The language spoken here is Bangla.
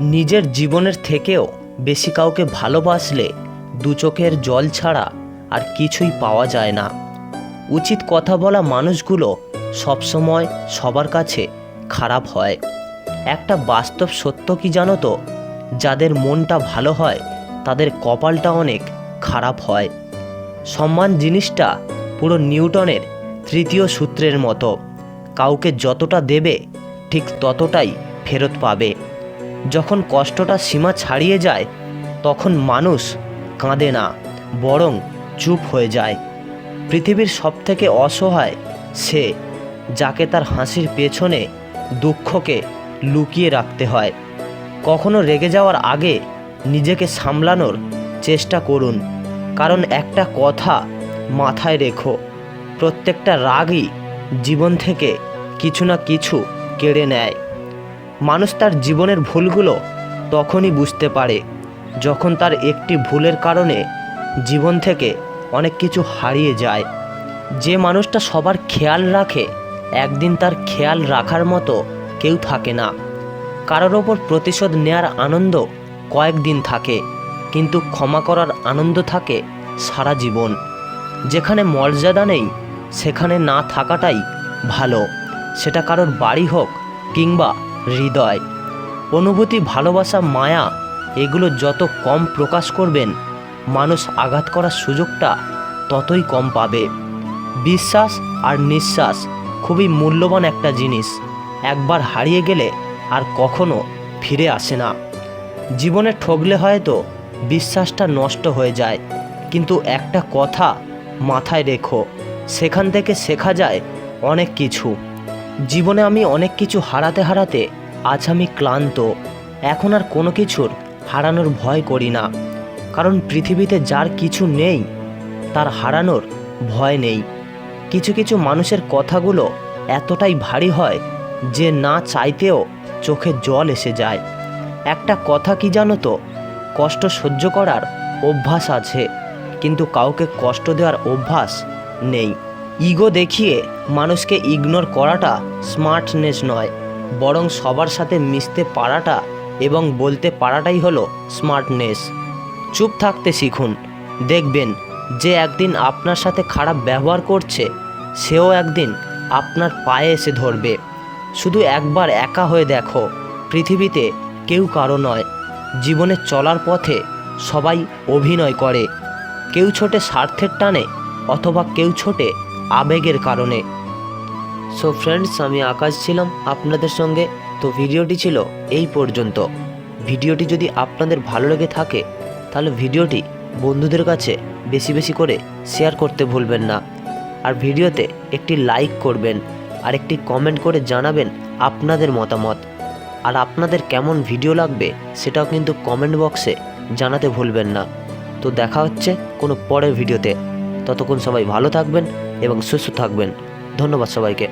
নিজের জীবনের থেকেও বেশি কাউকে ভালোবাসলে দু চোখের জল ছাড়া আর কিছুই পাওয়া যায় না। উচিত কথা বলা মানুষগুলো সবসময় সবার কাছে খারাপ হয়। একটা বাস্তব সত্য কি জানো তো? যাদের মনটা ভালো হয়, তাদের কপালটা অনেক খারাপ হয়। সম্মান জিনিসটা পুরো নিউটনের তৃতীয় সূত্রের মতো। কাউকে যতটা দেবে, ঠিক ততটাই ফেরত পাবে। যখন কষ্টটা সীমা ছাড়িয়ে যায়, তখন মানুষ কাঁদে না, বরং চুপ হয়ে যায়। পৃথিবীর সবথেকে অসহায় সে, যাকে তার হাসির পেছনে দুঃখকে লুকিয়ে রাখতে হয়। কখনো রেগে যাওয়ার আগে নিজেকে সামলানোর চেষ্টা করুন, কারণ একটা কথা মাথায় রেখো, প্রত্যেকটা রাগই জীবন থেকে কিছু না কিছু কেড়ে নেয়। মানুষ তার জীবনের ভুলগুলো তখনই বুঝতে পারে, যখন তার একটি ভুলের কারণে জীবন থেকে অনেক কিছু হারিয়ে যায়। যে মানুষটা সবার খেয়াল রাখে, একদিন তার খেয়াল রাখার মতো কেউ থাকে না। কারোর ওপর প্রতিশোধ নেয়ার আনন্দ কয়েকদিন থাকে, কিন্তু ক্ষমা করার আনন্দ থাকে সারা জীবন। যেখানে মর্যাদা নেই, সেখানে না থাকাটাই ভালো। সেটা কারোর বাড়ি হোক কিংবা হৃদয়। অনুভূতি, ভালোবাসা, মায়া, এগুলো যত কম প্রকাশ করবেন, মানুষ আঘাত করার সুযোগটা ততই কম পাবে। বিশ্বাস আর নিঃশ্বাস খুবই মূল্যবান একটা জিনিস। একবার হারিয়ে গেলে আর কখনো ফিরে আসে না। জীবনে ঠকলে হয়তো বিশ্বাসটা নষ্ট হয়ে যায়, কিন্তু একটা কথা মাথায় রেখো, সেখান থেকে শেখা যায় অনেক কিছু। জীবনে আমি অনেক কিছু হারাতে হারাতে আজ আমি ক্লান্ত। এখন আর কোনো কিছুর হারানোর ভয় করি না। কারণ পৃথিবীতে যার কিছু নেই, তার হারানোর ভয় নেই। কিছু কিছু মানুষের কথাগুলো এতটাই ভারী হয় যে না চাইতেও চোখে জল এসে যায়। একটা কথা কি জানো তো? কষ্ট সহ্য করার অভ্যাস আছে, কিন্তু কাউকে কষ্ট দেওয়ার অভ্যাস নেই। ইগো দেখিয়ে মানুষকে ইগনোর করাটা স্মার্টনেস নয়। বরং সবার সাথে মিশতে পারাটা এবং বলতে পারাটাই হলো স্মার্টনেস চুপ থাকতে শিখুন। দেখবেন যে একদিন আপনার সাথে খারাপ ব্যবহার করছে, সেও একদিন আপনার পায়ে এসে ধরবে। শুধু একবার একা হয়ে দেখো, পৃথিবীতে কেউ কারও নয়। জীবনে চলার পথে সবাই অভিনয় করে। কেউ ছোটে স্বার্থের টানে অথবা কেউ ছোটে আবেগের কারণে। সো ফ্রেন্ডস আমি আকাশ ছিলাম আপনাদের সঙ্গে। তো ভিডিওটি ছিল এই পর্যন্ত। ভিডিওটি যদি আপনাদের ভালো লেগে থাকে, তাহলে ভিডিওটি বন্ধুদের কাছে বেশি বেশি করে শেয়ার করতে ভুলবেন না। আর ভিডিওতে একটি লাইক করবেন, আর একটি কমেন্ট করে জানাবেন আপনাদের মতামত। আর আপনাদের কেমন ভিডিও লাগবে, সেটাও কিন্তু কমেন্ট বক্সে জানাতে ভুলবেন না। তো দেখা হচ্ছে কোনো পরের ভিডিওতে ততক্ষণ সবাই ভালো থাকবেন এবং সুস্থ থাকবেন। ধন্যবাদ সবাইকে।